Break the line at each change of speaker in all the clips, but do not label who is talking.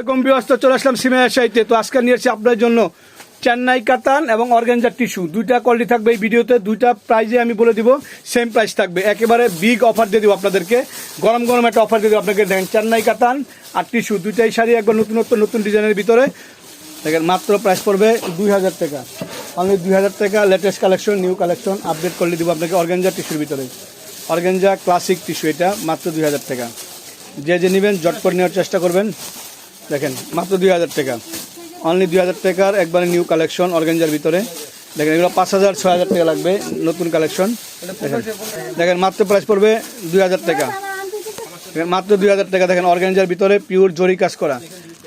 এরকম ব্যবস্থা চলে আসলাম সিমেয়া সাইতে তো আজকে নিয়ে এসেছি আপনার জন্য চেন্নাই কাতান এবং অর্গেঞ্জার টিস্যু। দুইটা কোয়ালিটি থাকবে এই ভিডিওতে, দুইটা প্রাইজে আমি বলে দিব সেম প্রাইস থাকবে। একেবারে বিগ অফার দিয়ে দিব আপনাদেরকে। গরম গরম একটা অফার দিয়ে দিব আপনাকে। দেখেন চেন্নাই কাতান আর টিস্যু, দুইটাই শাড়ি, একবার নতুনত্ব, নতুন ডিজাইনের ভিতরে। দেখেন মাত্র প্রাইস পড়বে দুই হাজার টাকা। অনলি দুই হাজার টাকা latest collection new collection update করলে দিব আপনাকে অর্গেঞ্জা টিস্যুর ভিতরে। অর্গেঞ্জা ক্লাসিক টিস্যু এটা, মাত্র দুই হাজার টাকা। যে যে নেবেন, জট করে নেওয়ার চেষ্টা করবেন। দেখেন, মাত্র দুই হাজার টাকা। অনলি দুই হাজার টাকার একবারে নিউ কালেকশন অর্গেঞ্জার ভিতরে। দেখেন, এগুলো পাঁচ হাজার, ছয় হাজার টাকা লাগবে নতুন কালেকশন দেখেন দেখেন, মাত্র প্রাইস পড়বে দুই হাজার টাকা। মাত্র দুই হাজার টাকা দেখেন অর্গানজার ভিতরে পিওর জরি কাজ করা।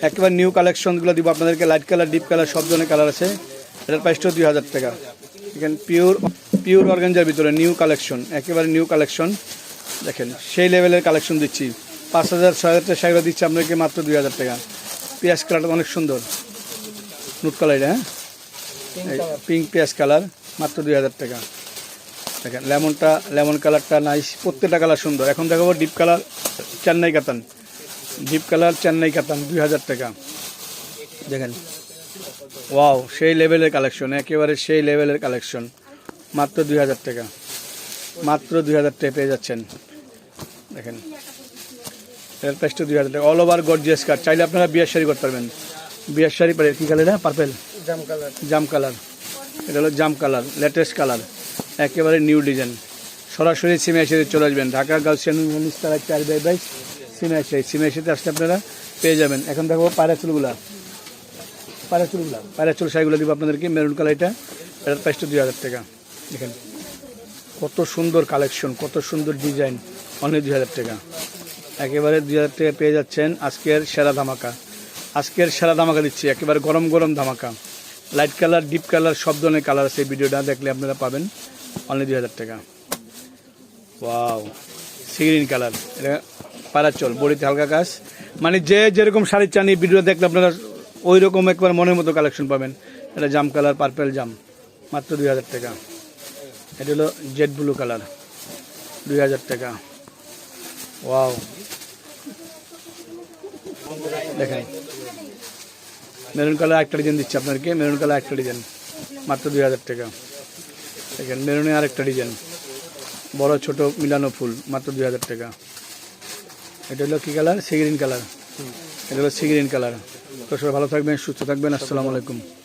একেবারে নিউ কালেকশনগুলো দিব আপনাদেরকে লাইট কালার ডিপ কালার সব ধরনের কালার আছে। এটার প্রাইসটাও দুই হাজার টাকা। দেখেন পিওর পিওর অর্গানজার ভিতরে নিউ কালেকশন একেবারে নিউ কালেকশন দেখেন, সেই লেভেলের কালেকশন দিচ্ছি। পাঁচ হাজার, ছয় হাজার টাকা শাড়িগুলো দিচ্ছি আপনাকে মাত্র দুই হাজার টাকা। পেঁয়াজ কালারটা অনেক সুন্দর। নুট কালার এটা হ্যাঁ? পিঙ্ক পেঁয়াজ কালার মাত্র দুই হাজার টাকা। দেখেন লেমনটা লেমন কালারটা নাইস প্রত্যেকটা কালার সুন্দর। এখন দেখাবো ডিপ কালার চেন্নাই কাতান। ডিপ কালার চেন্নাই কাতান দুই হাজার টাকা। দেখেন ওয়াও সেই লেভেলের কালেকশন একেবারে সেই লেভেলের কালেকশন মাত্র দুই হাজার টাকা। মাত্র দুই হাজার টাকা পেয়ে যাচ্ছেন। দেখেন এর প্রাইসটা দুই হাজার টাকা। অল ওভার গর্জিয়াস কার্ড চাইলে আপনারা বিয়ার শাড়ি করতে পারবেন। বিয়ার শাড়ি পারে কী কালার পার্পেল
জাম কালার
জাম কালার এটা হলো জাম কালার লেটেস্ট কালার একেবারে নিউ ডিজাইন সরাসরি সিমেশিতে চলে আসবেন। ঢাকা গার্লসিয়ান উনিশ তারা চার বাই বাইশ সিমেশি। সিমেশিতে আসলে আপনারা পেয়ে যাবেন। এখন দেখো পায়রা চুলগুলা। পায়রা চুলগুলা। পায়রা চুল শাড়িগুলো দিব আপনাদেরকে। মেরুন কালার এটা। এটার প্রাইসটা দুই হাজার টাকা। দেখেন। কত সুন্দর কালেকশন কত সুন্দর ডিজাইন অনেক দুই হাজার টাকা। একেবারে দুই হাজার টাকা পেয়ে যাচ্ছেন আজকের সেরা ধামাকা। আজকের সেরা ধামাকা দিচ্ছি, একেবারে গরম গরম ধামাকা। লাইট কালার ডিপ কালার সব ধরনের কালার আছে ভিডিওটা, দেখলে আপনারা পাবেন অনলি দুই হাজার টাকা। ওয়াও সিগ্রিন কালার, এটা পারাচল, বড়িতে হালকা কাজ। মানে যে যেরকম শাড়ি চান এই ভিডিও দেখলে আপনারা ওই রকম একবার মনের মতো কালেকশন পাবেন। এটা জাম কালার পার্পেল জাম, মাত্র দুই হাজার টাকা। এটা হলো জেড ব্লু কালার দুই হাজার টাকা। ওয়াও দেখেন। মেরুন কালার একটা ডিজাইন দিচ্ছে আপনাকে মেরুন কালার একটা ডিজাইন মাত্র দুই হাজার টাকা। দেখেন মেরুনে আরেকটা ডিজাইন বড়, ছোট, মিলানো ফুল। মাত্র দুই হাজার টাকা। এটা হলো কী কালার সিগ্রিন কালার এটা হলো সিগ্রিন কালার তো সবাই ভালো থাকবেন, সুস্থ থাকবেন। আসসালামু আলাইকুম।